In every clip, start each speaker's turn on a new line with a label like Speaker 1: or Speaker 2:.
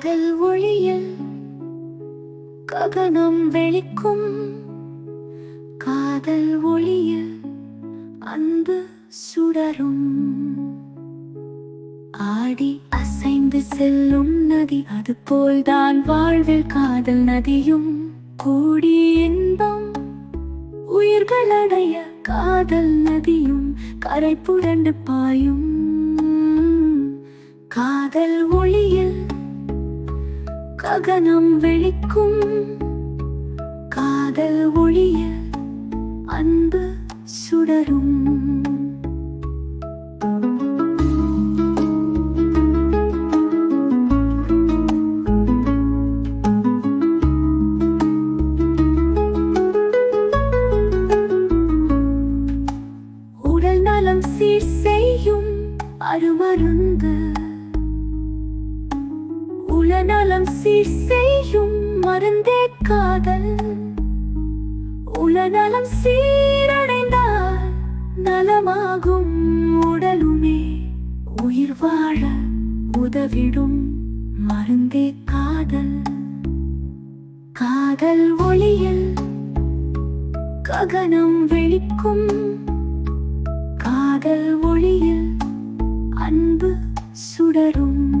Speaker 1: பகல் ஒளியில் ககனம் வெளிக்கும் காதல் ஒளியில் அன்பு சுடரும். ஆடி அசைந்து செல்லும் நதி அது போல்தான் வாழ்வில் காதல் நதியும். கூடி இன்பம் உயிர்கள் அடைய காதல் நதியும் கரை புரண்டு பாயும். காதல் ஒளியில் ககனம் வெளிக்கும் காதல் ஒழிய அன்பு சுடரும். உடல் நலம் சீர் செய்யும் அருமருந்து உளநலம் சீர் செய்யும் மருந்தே காதல். உளநலம் சீரடைந்தால் நலமாகும் உடலுமே. உயிர் வாழ உதவிடும் மருந்தே காதல். காதல் ஒளியில் ககனம் வெளிக்கும். காதல் ஒளியில் அன்பு சுடரும்.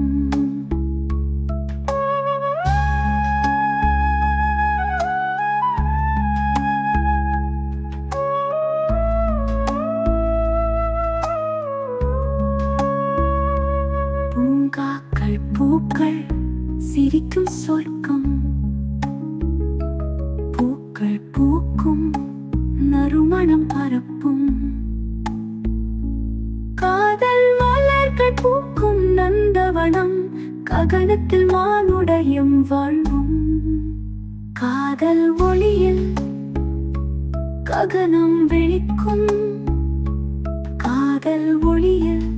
Speaker 1: பூக்கும் ககனத்தில் மானுடையும் வாழ்வும். காதல் ஒளியில் ககனம் வெளிக்கும் காதல் ஒளியில்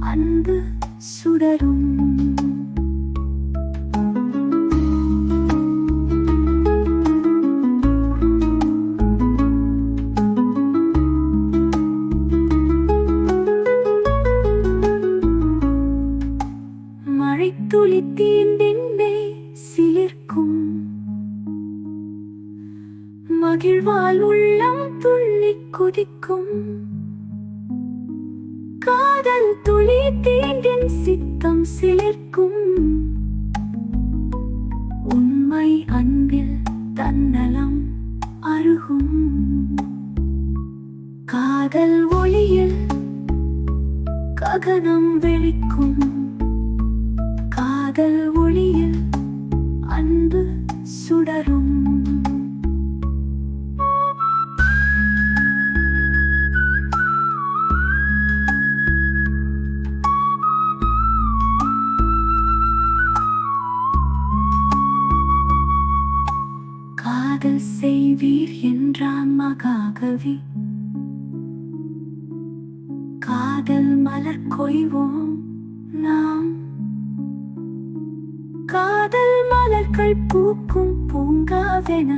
Speaker 1: அன்பு சுடரும். மழைத்துளி தீண்டின்மே சிலிர்க்கும். மகிழ்வால் உள்ளம் துள்ளி குதிக்கும். காதல் துளி தீண்டின் சித்தம் சிலிர்க்கும். உண்மை அன்பில் தன்னலம் அருகும். காதல் ஒளியில் ககனம் வெளிக்கும் சுடரும் காதல் செய்வீர் என்றான் மகாகவி காதல் மலர் கொய்வோம் நாம் காதல் மலர்கள் பூக்கும் பூங்காவென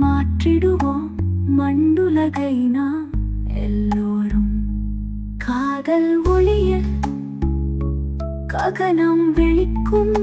Speaker 1: மாற்றிடுவோம் மண்டுலகை நாம். எல்லோரும் காதல் ஒளியில் ககனம் வெளிக்கும்